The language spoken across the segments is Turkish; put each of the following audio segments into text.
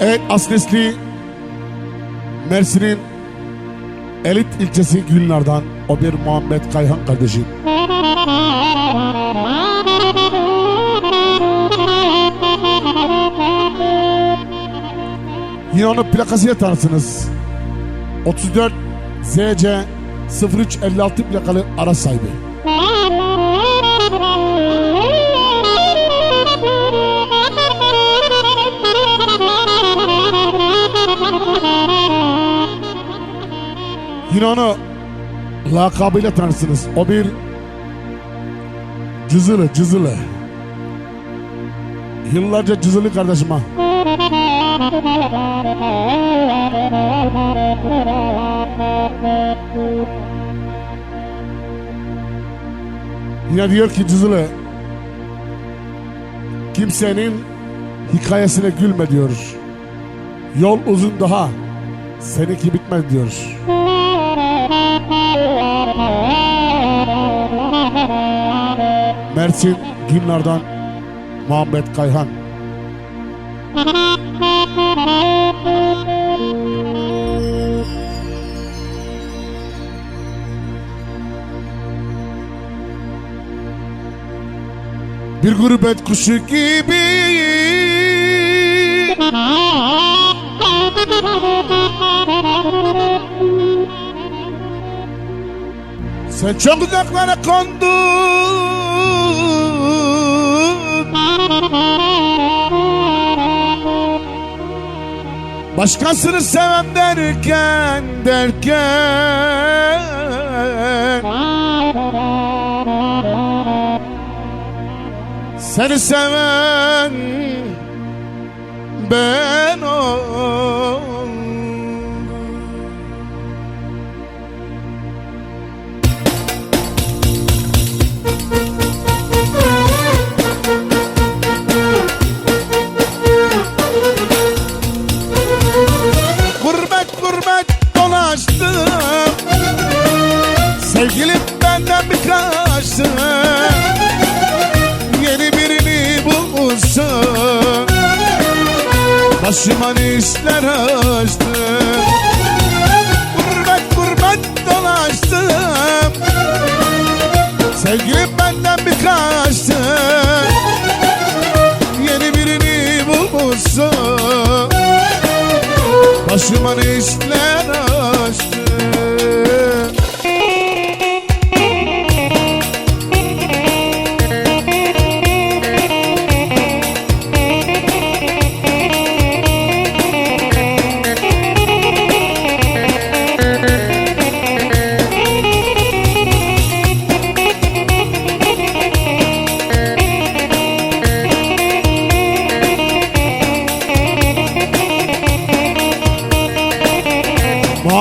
Evet Asnesli Mersin'in elit ilçesi Gülnar'dan o bir Muhammed Kayhan kardeşim. Yine onu plakasıyla tanırsınız. 34 ZC 0356 plakalı araç sahibi. Onu lakabıyla tanırsınız. O bir cızılı, cızılı. Yıllarca cızılı kardeşim ha. Yine diyor ki cızılı kimsenin hikayesine gülme diyor. Yol uzun daha seninki bitmez diyor. Mersin Günlar'dan Muhammed Kayhan. Bir gurbet kuşu gibi Sen çok uzaklara kondun Başkasını sevem derken derken. Seni seven ben oldum Sevgilim benden bir kaçtı Yeni birini bulmuşsun Başıma işler açtı Gurbet gurbet dolaştım. Sevgilim benden bir kaçtı Yeni birini bulmuşsun Başıma işler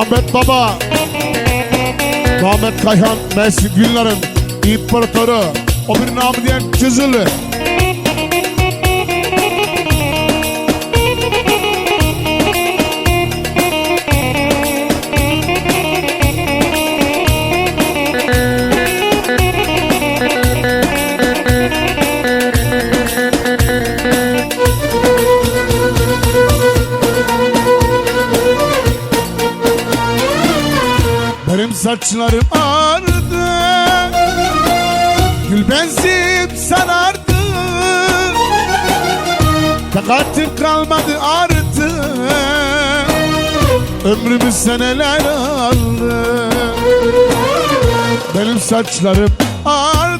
Muhammed Baba Muhammed Kayhan Mersin Günler'in imparatoru O bir namı diyen Cızılı saçlarım ağrıdı. Gül benzip sarardı. Takatim kalmadı artık Ömrümü seneler aldı. Benim saçlarım ağrıdı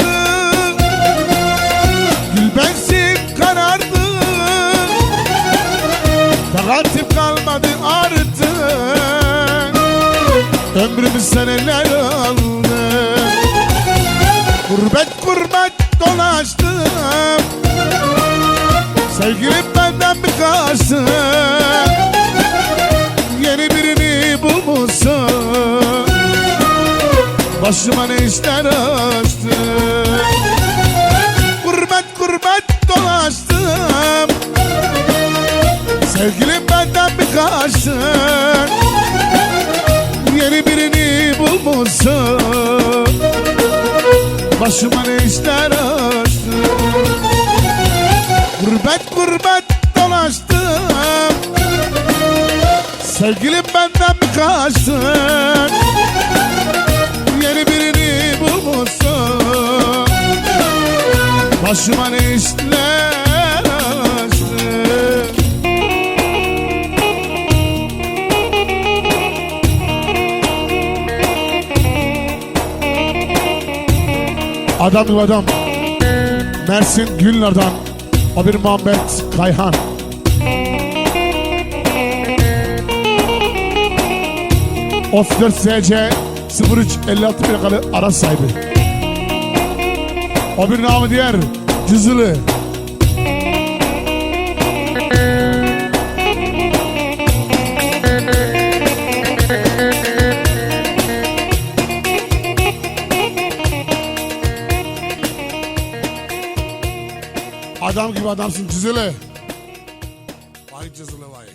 Gurbet gurbet dolaştım. Sevgilim benden bir kaçtı Yeni birini bulmuşsun. Başıma ne işler açtı Gurbet gurbet dolaştım. Sevgilim benden bir kaçtı Başıma ne işler açtı? Gurbet gurbet dolaştım. Sevgilim benden mi kaçtın. Yeni birini bulmuşsun. Başıma ne işler Adam gibi adam Mersin Gülnar'dan O bir Muhammed Kayhan. Ofler SC 0356 plakalı araç sahibi. O bir namı diğer Cızılı Adam gibi adamsın Cızılı Vay Cızılı vay